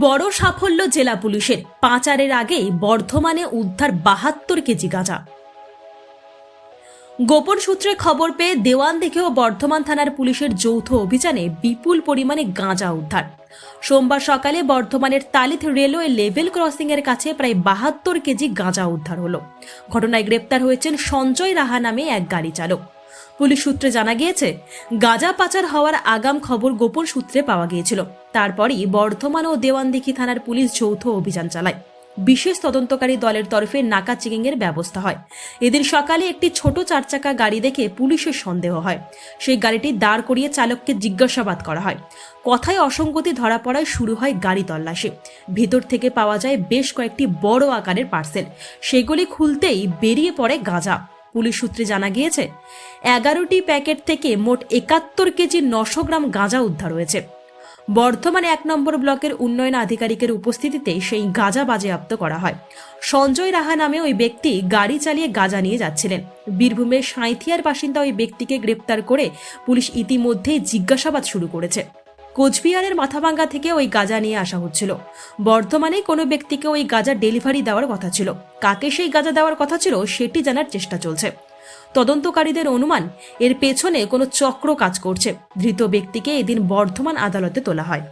বড় সাফল্য জেলা পুলিশের। পাচারের আগেই বর্ধমানে উদ্ধার বাহাত্তর কেজি গাঁজা। গোপন সূত্রে খবর পেয়ে দেওয়ান দেখেও বর্ধমান থানার পুলিশের যৌথ অভিযানে বিপুল পরিমাণে গাঁজা উদ্ধার। সোমবার সকালে বর্ধমানের তালিথ রেলওয়ে লেভেল ক্রসিং এর কাছে প্রায় বাহাত্তর কেজি গাঁজা উদ্ধার হলো। ঘটনায় গ্রেপ্তার হয়েছেন সঞ্জয় রাহা নামে এক গাড়ি চালক পুলিশ সূত্রে জানা গিয়েছে, গাঁজা পাচার হওয়ার আগাম খবর গোপন সূত্রে পাওয়া গিয়েছিল। তারপরই বর্ধমান ও দেওয়ানদিঘি থানার পুলিশ যৌথ অভিযান চালায়। বিশেষ তদন্তকারী দলের তরফে নাকা চেকিং এর ব্যবস্থা হয়। এদিন সকালে একটি ছোট চারচাকা গাড়ি দেখে পুলিশের সন্দেহ হয়। সেই গাড়িটি দাঁড় করিয়ে চালককে জিজ্ঞাসাবাদ করা হয়। কথায় অসঙ্গতি ধরা পড়ায় শুরু হয় গাড়ি তল্লাশি। ভেতর থেকে পাওয়া যায় বেশ কয়েকটি বড় আকারের পার্সেল। সেগুলি খুলতেই বেরিয়ে পড়ে গাঁজা। পুলিশ সূত্রে জানা গিয়েছে, এগারোটি প্যাকেট থেকে মোট একাত্তর কেজি নশো গ্রাম গাঁজা উদ্ধার হয়েছে। বর্ধমান এক নম্বর ব্লকের উন্নয়ন আধিকারিকের উপস্থিতিতে সেই গাঁজা বাজেয়াপ্ত করা হয়। সঞ্জয় রাহা নামে ওই ব্যক্তি গাড়ি চালিয়ে গাঁজা নিয়ে যাচ্ছিলেন। বীরভূমের সাঁইথিয়ার বাসিন্দা ওই ব্যক্তিকে গ্রেপ্তার করে পুলিশ ইতিমধ্যেই জিজ্ঞাসাবাদ শুরু করেছে। কোচবিহারের মাথাভাঙ্গা থেকে ওই গাঁজা নিয়ে আসা হচ্ছিল। বর্ধমানে কোনো ব্যক্তিকে ওই গাঁজা ডেলিভারি দেওয়ার কথা ছিল। কাকে সেই গাঁজা দেওয়ার কথা ছিল সেটি জানার চেষ্টা চলছে। তদন্তকারীদের অনুমান, এর পেছনে কোনো চক্র কাজ করছে। ধৃত ব্যক্তিকে এদিন বর্ধমান আদালতে তোলা হয়।